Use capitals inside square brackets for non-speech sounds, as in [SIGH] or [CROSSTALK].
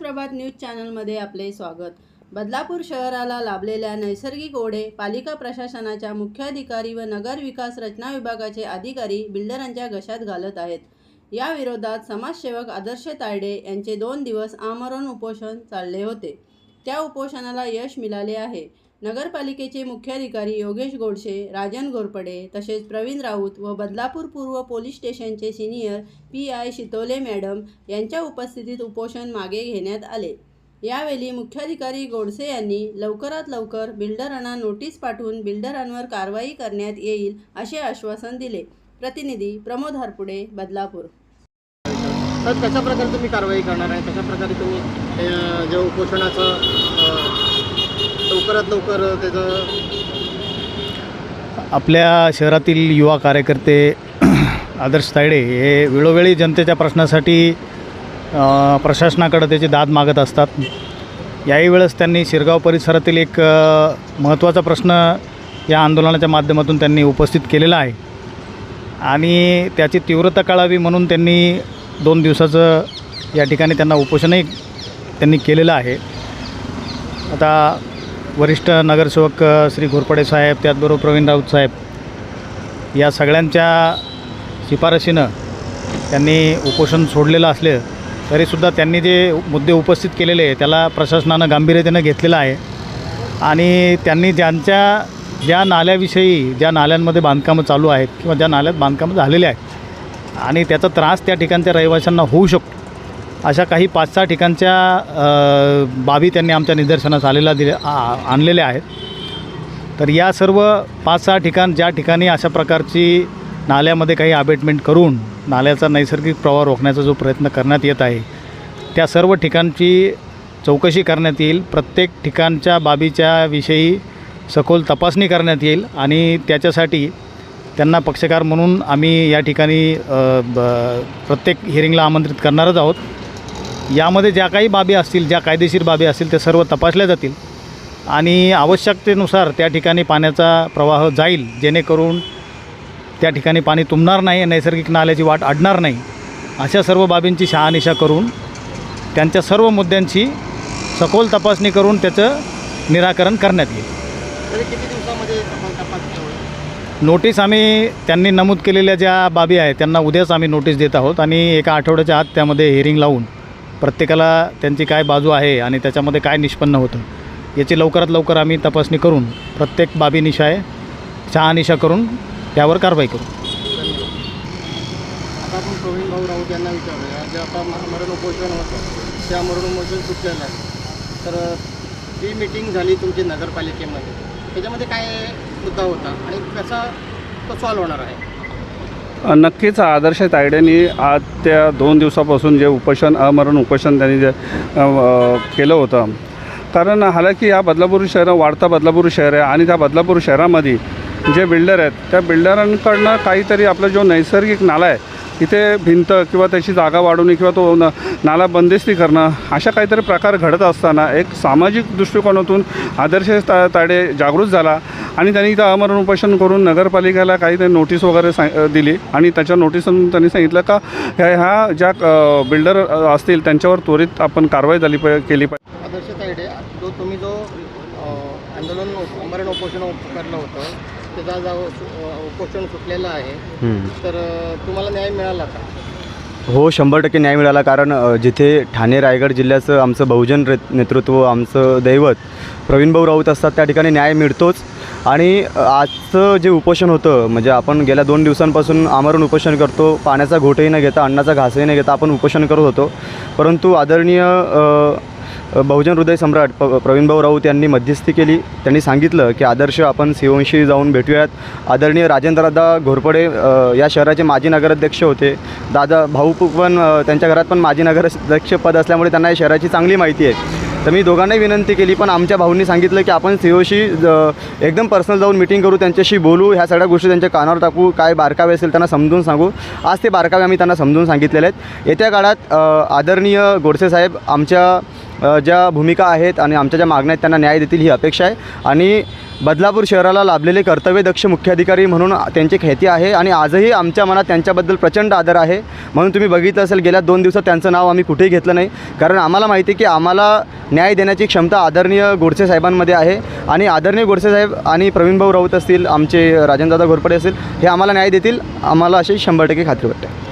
News चॅनलमध्ये आपले स्वागत. बदलापूर शहराला लाभलेल्या नैसर्गिक ओढे पालिका प्रशासनाच्या मुख्याधिकारी व नगर विकास रचना विभागाचे अधिकारी बिल्डरांच्या घशात घालत आहेत. या विरोधात समाजसेवक आदर्श तायडे यांचे दोन दिवस आमरण उपोषण चालले होते. त्या उपोषणाला यश मिळाले आहे. नगरपालिकेचे मुख्याधिकारी योगेश गोडसे राजन घोरपडे तसेच प्रवीण राऊत व बदलापूर पूर्व पोलीस स्टेशनचे senior P I Shitole madam यांच्या उपस्थितीत उपोषण मागे घेण्यात आले. यावेळी मुख्याधिकारी गोडसे यांनी लवकरात लवकर बिल्डरांना नोटीस पाठवून बिल्डरांवर कारवाई करण्यात येईल असे आश्वासन दिले. प्रतिनिधी प्रमोद हरपुडे बदलापूर. तर कशा प्रकारे तुम्ही कारवाई करणार आहे? कशा प्रकारे तुम्ही जे उपोषणाचं लवकरात लवकर त्याचं आपल्या शहरातील युवा कार्यकर्ते [CLEARS THROAT] आदर्श तायडे हे वेळोवेळी जनतेच्या प्रश्नासाठी प्रशासनाकडे त्याची दाद मागत असतात. याही वेळेस त्यांनी शिरगाव परिसरातील एक महत्त्वाचा प्रश्न या आंदोलनाच्या माध्यमातून त्यांनी उपस्थित केलेला आहे. आणि त्याची तीव्रता कळावी म्हणून त्यांनी दोन दिवसाचं या ठिकाणी त्यांना उपोषणही त्यांनी केलेलं आहे. आता वरिष्ठ नगरसेवक श्री घोरपडे साहेब त्याचबरोबर प्रवीण राऊत साहेब या सगळ्यांच्या शिफारशीनं त्यांनी उपोषण सोडलेलं असले तरीसुद्धा त्यांनी जे मुद्दे उपस्थित केलेले आहे त्याला प्रशासनानं गांभीर्यतेनं घेतलेलं आहे. आणि त्यांनी ज्यांच्या ज्या नाल्याविषयी ज्या नाल्यांमध्ये बांधकामं चालू आहेत किंवा ज्या नाल्यात बांधकामं झालेले आहेत आणि त्याचा त्रास त्या ठिकाणच्या रहिवाशांना होऊ शकतो. अशा काही पाच सहा ठिकाणच्या बाबी त्यांनी आमच्या निदर्शनास आलेल्या दिल्या आ- आणलेल्या आहेत. तर या सर्व पाच सहा ठिकाण ज्या ठिकाणी अशा प्रकारची नाल्यामध्ये काही अबेटमेंट करून नाल्याचा नैसर्गिक प्रवाह रोखण्याचा जो प्रयत्न करण्यात येत आहे त्या सर्व ठिकाणची चौकशी करण्यात येईल. प्रत्येक ठिकाणच्या बाबीच्या विषयी सखोल तपासणी करण्यात येईल आणि त्याच्यासाठी त्यांना पक्षकार म्हणून आम्ही या ठिकाणी ब- प्रत्येक हिअरिंगला आमंत्रित करणारच आहोत. यामध्ये ज्या काही बाबी असतील ज्या कायदेशीर बाबी असतील त्या सर्व तपासल्या जातील. आणि आवश्यकतेनुसार त्या ठिकाणी पाण्याचा प्रवाह जाईल जेणेकरून त्या ठिकाणी पाणी तुंबणार नाही नैसर्गिक नाल्याची वाट अडणार नाही अशा सर्व बाबींची शहानिशा करून त्यांच्या सर्व मुद्द्यांची सखोल तपासणी करून त्याचं निराकरण करण्यात येईल. नोटीस आम्ही त्यांनी नमूद केलेल्या ज्या बाबी आहेत त्यांना उद्याच आम्ही नोटीस देत आहोत आणि एका आठवड्याच्या आत त्यामध्ये हिअरिंग लावून प्रत्येकाला त्यांची काय बाजू आहे आणि त्याच्यामध्ये काय निष्पन्न होतं याची लवकरात लवकर आम्ही तपासणी करून प्रत्येक बाबीनिशाय शहानिशा करून त्यावर कारवाई करू. आता आपण प्रवीण भाऊ राऊत यांना विचारूया जे आता मरण उपोषण होतं त्या मरण उपोषण सुटलेलं आहे. तर ती मिटिंग झाली तुमची नगरपालिकेमध्ये. त्याच्यामध्ये काय मुद्दा होता आणि कसा तो सॉल्व होणार आहे? नक्कीच आदर्श तायडेंनी आज त्या दोन दिवसापासून जे उपोषण अमरण उपोषण त्यांनी जे केलं होतं. कारण हालाकी या बदलापूर शहर वाढता बदलापूर शहर आहे आणि त्या बदलापूर शहरामध्ये जे बिल्डर आहेत त्या बिल्डरांकडनं काहीतरी आपला जो नैसर्गिक नाला आहे तिथे भिंत किंवा त्याची जागा वाढवणे किंवा तो न नाला बंदिस्ती करणं अशा काहीतरी प्रकार घडत असताना एक सामाजिक दृष्टिकोनातून आदर्श ता ताडे जागृत झाला. आणि त्यांनी इथं अमरण उपोषण करून नगरपालिकेला काही त्यांनी नोटीस वगैरे सांग दिली. आणि त्याच्या नोटीसून त्यांनी सांगितलं का ह्या ह्या ज्या बिल्डर असतील त्यांच्यावर त्वरित आपण कारवाई झाली पाहिजे केली पाहिजे. आदर्श तायडे जो तुम्ही जो आंदोलन मरण उपोषण करलं होतं त्याचा जो उपोषण सुटलेलं आहे तर तुम्हाला न्याय मिळाला का? हो शंभर टक्के न्याय मिळाला कारण जिथे ठाणे रायगड जिल्ह्याचं आमचं बहुजन रे नेतृत्व आमचं दैवत प्रवीणभाऊ राऊत असतात त्या ठिकाणी न्याय मिळतोच. आणि आजचं जे उपोषण होतं म्हणजे आपण गेल्या दोन दिवसांपासून आमरण उपोषण करतो पाण्याचा घोटही न घेता अन्नाचा घासही न घेता आपण उपोषण करत होतो. परंतु आदरणीय बहुजन हृदय सम्राट प प्रवीणभाऊ राऊत यांनी मध्यस्थी केली. त्यांनी सांगितलं की आदर्श आपण सीओंशी जाऊन भेटूयात. आदरणीय राजेंद्रदा घोरपडे या शहराचे माजी नगराध्यक्ष होते. दादा भाऊ पण त्यांच्या घरात पण माजी नगराध्यक्ष पद असल्यामुळे त्यांना या शहराची चांगली माहिती आहे. तर मी दोघांनाही विनंती केली पण आमच्या भाऊंनी सांगितलं की आपण सीओशी एकदम पर्सनल जाऊन मिटिंग करू त्यांच्याशी बोलू ह्या सगळ्या गोष्टी त्यांच्या कानावर टाकू काय बारकावे असेल त्यांना समजून सांगू. आज ते बारकावे आम्ही त्यांना समजून सांगितलेले आहेत. येत्या काळात आदरणीय गोडसे साहेब आमच्या ज्या भूमिका आहेत आणि आमच्या ज्या मागण्या आहेत त्यांना न्याय देतील ही अपेक्षा आहे. आणि बदलापूर शहराला लाभलेले कर्तव्यदक्ष मुख्याधिकारी म्हणून त्यांची ख्याती आहे आणि आजही आमच्या मनात त्यांच्याबद्दल प्रचंड आदर आहे. म्हणून तुम्ही बघितलं असेल गेल्या दोन दिवसात त्यांचं नाव आम्ही कुठेही घेतलं नाही. कारण आम्हाला माहिती आहे की आम्हाला न्याय देण्याची क्षमता आदरणीय गोडसे साहेबांमध्ये आहे. आणि आदरणीय गोडसे साहेब आणि प्रवीणभाऊ राऊत असतील आमचे राजेंद्रदादा घोरपडे असतील हे आम्हाला न्याय देतील. आम्हाला अशी शंभर टक्के खात्री वाटते.